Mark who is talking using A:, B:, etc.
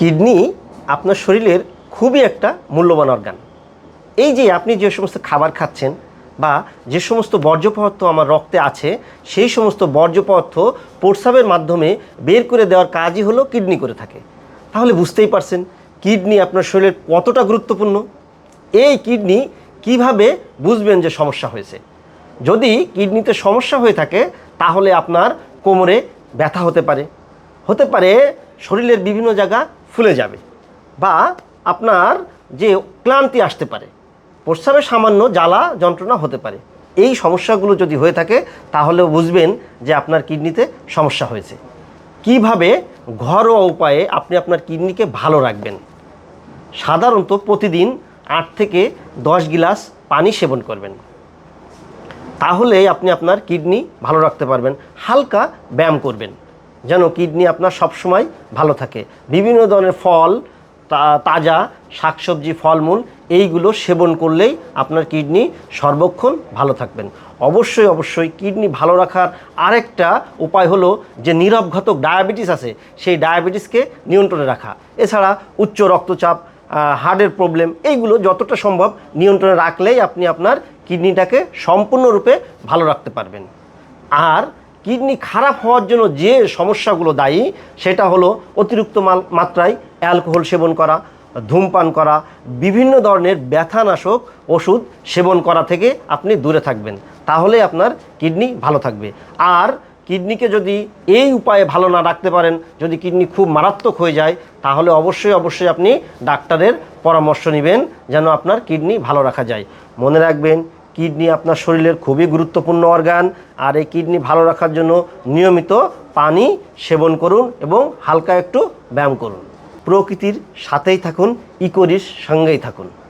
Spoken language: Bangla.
A: কিডনি আপনার শরীরের খুবই একটা মূল্যবান অর্গান এই যে আপনি যে সমস্ত খাবার খাচ্ছেন বা যে সমস্ত বর্জ্য পদার্থ আমার রক্তে আছে, সেই সমস্ত বর্জ্য পদার্থ প্রস্রাবের মাধ্যমে বের করে দেওয়ার কাজই হলো কিডনি করে থাকে। তাহলে বুঝতেই পারছেন কিডনি আপনার শরীরের কতটা গুরুত্বপূর্ণ। এই কিডনি কীভাবে বুঝবেন যে সমস্যা হয়েছে? যদি কিডনিতে সমস্যা হয়ে থাকে, তাহলে আপনার কোমরে ব্যথা হতে পারে। হতে পারে শরীরের বিভিন্ন জায়গা ফুলে যাবে বা আপনার যে ক্লান্তি আসতে পারে প্রস্রাবে সামান্য জ্বালা যন্ত্রণা হতে পারে। এই সমস্যাগুলো যদি হয়ে থাকে, তাহলেও বুঝবেন যে আপনার কিডনিতে সমস্যা হয়েছে। কীভাবে ঘরোয়া উপায়ে আপনি আপনার কিডনিকে ভালো রাখবেন? সাধারণত প্রতিদিন আট থেকে দশ গিলাস পানি সেবন করবেন। তাহলে আপনি আপনার কিডনি ভালো রাখতে পারবেন, হালকা ব্যায়াম করবেন। যেন কিডনি আপনার সবসময় ভালো থাকে। বিভিন্ন ধরনের ফল তাজা শাকসবজি, ফলমূল, এইগুলো সেবন করলেই আপনার কিডনি সর্বক্ষণ ভালো থাকবেন। অবশ্যই অবশ্যই কিডনি ভালো রাখার আরেকটা উপায় হলো যে নীরবঘাতক ডায়াবেটিস আছে, সেই ডায়াবেটিসকে নিয়ন্ত্রণে রাখা। এছাড়া উচ্চ রক্তচাপ হার্টের প্রবলেম, এইগুলো যতটা সম্ভব নিয়ন্ত্রণে রাখলেই আপনি আপনার কিডনিটাকে সম্পূর্ণরূপে ভালো রাখতে পারবেন। আর কিডনি খারাপ হওয়ার জন্য যে সমস্যাগুলো দায়ী, সেটা হলো অতিরিক্ত মাত্রায় অ্যালকোহল সেবন করা, ধূমপান করা, বিভিন্ন ধরনের ব্যথানাশক ওষুধ সেবন করা থেকে আপনি দূরে থাকবেন। তাহলে আপনার কিডনি ভালো থাকবে। আর কিডনিকে যদি এই উপায়ে ভালো না রাখতে পারেন, যদি কিডনি খুব মারাত্মক হয়ে যায়, তাহলে অবশ্যই অবশ্যই আপনি ডাক্তারের পরামর্শ নেবেন যেন আপনার কিডনি ভালো রাখা যায়। মনে রাখবেন কিডনি আপনার শরীরের খুবই গুরুত্বপূর্ণ অর্গান আর এই কিডনি ভালো রাখার জন্য নিয়মিত পানি সেবন করুন এবং হালকা একটু ব্যায়াম করুন। প্রকৃতির সাথেই থাকুন, ইকোরিস সঙ্গেই থাকুন।